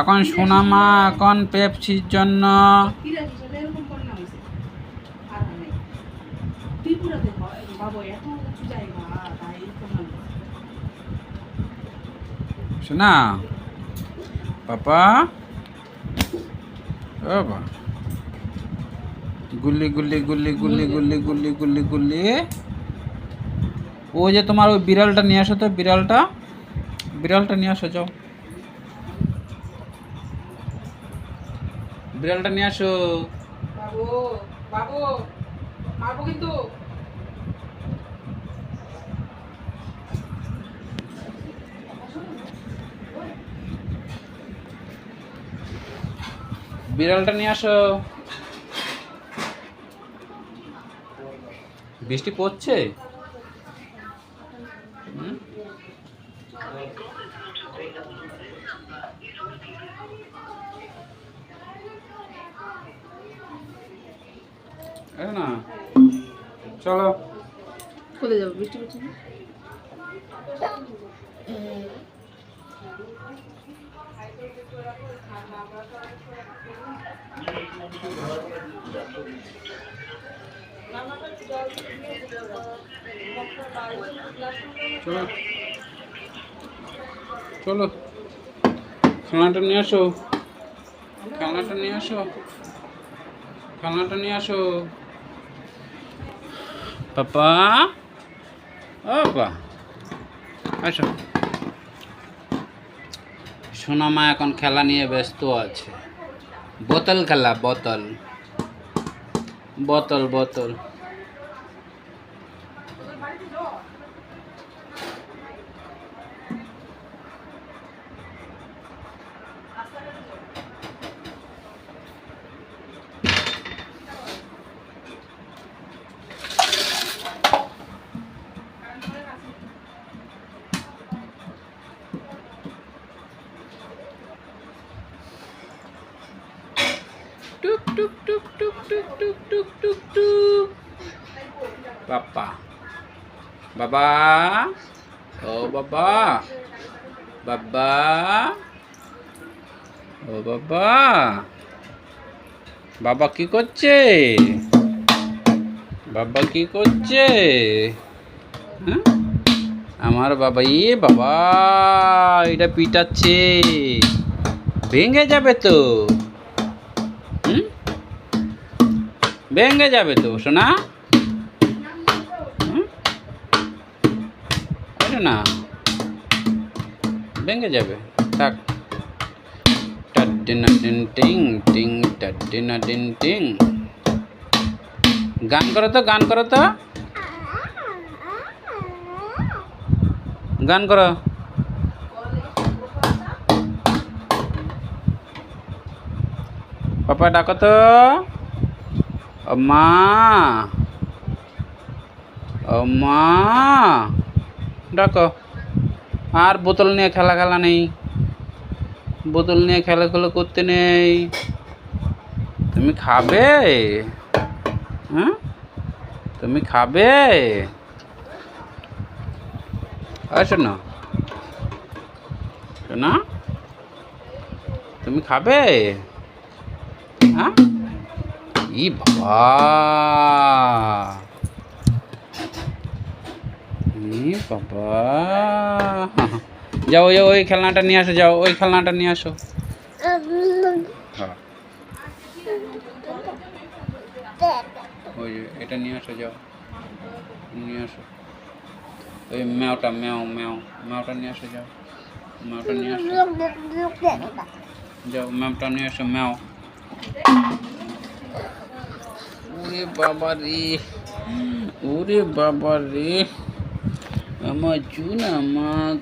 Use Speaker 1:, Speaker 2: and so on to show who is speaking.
Speaker 1: এখন সোনামা এখন পেপসির জন্য। শোনা পাপা। ও বা গুল্লি গুল্লি গুল্লি গুল্লি গুল্লি গুল্লি গুল্লি গুল্লি ও যে তোমার ওই বিড়ালটা নিয়ে আসো তো, বিড়ালটা। বিড়ালটা নিয়ে আসো, যাও। বিড়ালটা নিয়ে আসো।
Speaker 2: বাবু বাবু মারবো কিন্তু।
Speaker 1: বিড়ালটা নিয়ে আসো। বৃষ্টি পড়ছে? হুম? না? চলো।
Speaker 2: কোথায় যাব? বৃষ্টি পড়ছে
Speaker 1: চলো। চলো। খেলনাটা নিয়ে আসো। খেলনাটা নিয়ে আসো। খেলনাটা নিয়ে আসো। পাপা বাবা আসো সোনামা এখন খেলা নিয়ে ব্যস্ত আছে। বোতল খেলা বোতল। বোতল বোতল। টুক টুক টুক টুক টুক টুক টুক টুক টুক। বাবা বাবা। ও বাবা। বাবা ও বাবা বাবা কি করছে? বাবা কি করছে? হ্যাঁ? আমার বাবা ইয়ে বাবা, এটা পিটাচ্ছে। ভেঙে যাবে তো। ভেঙে যাবে তো, সোনা। না ভেঙে যাবে। থাক। টিন টিং টিং টাডিনা টিন টিং গান করো তো, গান করো তো। গান করো। পাপা ডাকো তো। মা। মা। ডাকো। আর বোতল নিয়ে খেলা খেলা নেই। বোতল নিয়ে খেলাধুলো করতে নেই। তুমি খাবে? হ্যাঁ? তুমি খাবে? আর শোনো। শোনা। তুমি খাবে? হ্যাঁ? ই বাবা। বাবা। যাও ওই খেলনাটা নিয়ে আসো, যাও, ওই খেলনাটা নিয়ে আসো। ওই এটা নিয়ে আসো, যাও। নিয়ে আসো। ওই ম্যাওটা মেও ম্যাও, ম্যাওটা নিয়ে আসো, যাও। ম্যাওটা নিয়ে আসো। যাও, ম্যামটা নিয়ে আসো, ম্যাও। ওরে বাবা রে। ওরে বাবা রে। আমার চুন আমার